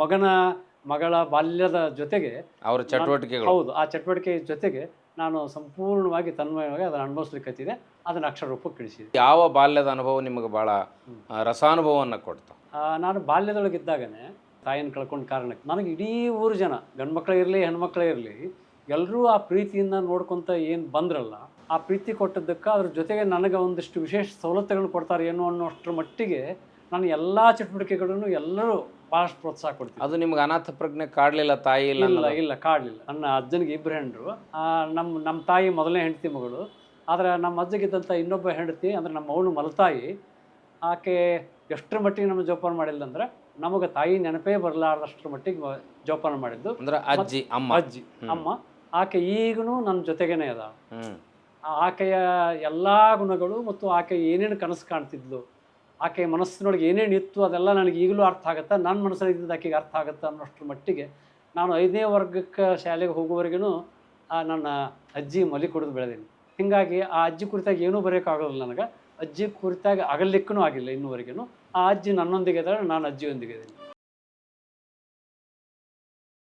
ಮಗನ ಮಗಳ ಬಾಲ್ಯದ ಜೊತೆಗೆ ಅವರ ಚಟುವಟಿಕೆಗಳು. ಹೌದು ಆ ಚಟುವಟಿಕೆ ಜೊತೆಗೆ ನಾನು ಸಂಪೂರ್ಣವಾಗಿ ತನ್ಮಯವಾಗಿ ಅದನ್ನು ಅನುಭವಿಸ್ಲಿಕ್ಕತ್ತಿದೆ ಅದನ್ನು ಅಕ್ಷರ ರೂಪಕ್ಕೆ ಇಳಿಸಿದೆ ಯಾವ ಬಾಲ್ಯದ ಅನುಭವ ನಿಮಗೆ ಭಾಳ ರಸಾನುಭವವನ್ನು ಕೊಡ್ತು? ನಾನು ಬಾಲ್ಯದೊಳಗಿದ್ದಾಗನೇ ತಾಯಿನ ಕಳ್ಕೊಂಡ ಕಾರಣಕ್ಕೆ ನನಗೆ ಇಡೀ ಊರು ಜನ ಗಂಡು ಮಕ್ಕಳೇ ಇರಲಿ ಹೆಣ್ಮಕ್ಳೇ ಇರಲಿ ಎಲ್ಲರೂ ಆ ಪ್ರೀತಿಯಿಂದ ನೋಡ್ಕೊತ ಏನು ಬಂದ್ರಲ್ಲ ಆ ಪ್ರೀತಿ ಕೊಟ್ಟದ್ದಕ್ಕೆ ಅದ್ರ ಜೊತೆಗೆ ನನಗೆ ಒಂದಿಷ್ಟು ವಿಶೇಷ ಸವಲತ್ತುಗಳನ್ನ ಕೊಡ್ತಾರೆ ಏನೋ ಅನ್ನೋಷ್ಟರ ಮಟ್ಟಿಗೆ ನಾನು ಎಲ್ಲ ಚಟುವಟಿಕೆಗಳನ್ನು ಎಲ್ಲರೂ ಭಾಳಷ್ಟು ಪ್ರೋತ್ಸಾಹ ಕೊಡ್ತೀನಿ. ಅದು ನಿಮ್ಗೆ ಅನಾಥ ಪ್ರಜ್ಞೆ ಕಾಡ್ಲಿಲ್ಲ ತಾಯಿ ಇಲ್ಲ ಇಲ್ಲ? ಇಲ್ಲ ಕಾಡಲಿಲ್ಲ. ನನ್ನ ಅಜ್ಜನಿಗೆ ಇಬ್ಬರು ಹೆಂಡರು. ನಮ್ಮ ನಮ್ಮ ತಾಯಿ ಮೊದಲನೇ ಹೆಂಡತಿ ಮಗಳು. ಆದರೆ ನಮ್ಮ ಅಜ್ಜಗಿದ್ದಂಥ ಇನ್ನೊಬ್ಬ ಹೆಂಡತಿ ಅಂದರೆ ನಮ್ಮ ಅವಳು ಮಲತಾಯಿ. ಆಕೆ ಎಷ್ಟರ ಮಟ್ಟಿಗೆ ನಮ್ಮ ಜೋಪಾನ ಮಾಡಿಲ್ಲ ಅಂದರೆ ನಮಗೆ ತಾಯಿ ನೆನಪೇ ಬರಲಾರದಷ್ಟರ ಮಟ್ಟಿಗೆ ಜೋಪಾನ ಮಾಡಿದ್ದು. ಅಂದ್ರೆ ಅಜ್ಜಿ ಅಮ್ಮ. ಅಜ್ಜಿ ಅಮ್ಮ. ಆಕೆ ಈಗಲೂ ನನ್ನ ಜೊತೆಗೇನೆ ಅದ ಆಕೆಯ ಎಲ್ಲ ಗುಣಗಳು ಮತ್ತು ಆಕೆ ಏನೇನು ಕನಸು ಕಾಣ್ತಿದ್ಲು ಆಕೆಯ ಮನಸ್ಸಿನೊಳಗೆ ಏನೇನು ಇತ್ತು ಅದೆಲ್ಲ ನನಗೆ ಈಗಲೂ ಅರ್ಥ ಆಗುತ್ತೆ? ನನ್ನ ಮನಸ್ಸಲ್ಲಿ ಇದ್ದಿದ್ದು ಆಕೆಗೆ ಅರ್ಥ ಆಗುತ್ತೆ ಅನ್ನೋಷ್ಟ್ರ ಮಟ್ಟಿಗೆ ನಾನು ಐದನೇ ವರ್ಗಕ್ಕೆ ಶಾಲೆಗೆ ಹೋಗುವವರೆಗೂ ನನ್ನ ಅಜ್ಜಿ ಮಲಿ ಕುಡಿದು ಬೆಳೆದೀನಿ. ಹೀಗಾಗಿ ಆ ಅಜ್ಜಿ ಕುರಿತಾಗಿ ಏನೂ ಬರೆಯೋಕ್ಕಾಗೋದಿಲ್ಲ ನನಗೆ. ಅಜ್ಜಿ ಕುರಿತಾಗಿ ಆಗಲಿಕ್ಕೂ ಆಗಿಲ್ಲ ಇನ್ನೂವರೆಗೂ. ಆ ಅಜ್ಜಿ ನನ್ನೊಂದಿಗೆ ಇದ್ದಾಳೆ ನಾನು ಅಜ್ಜಿಯೊಂದಿಗೆ ಇದ್ದೀನಿ.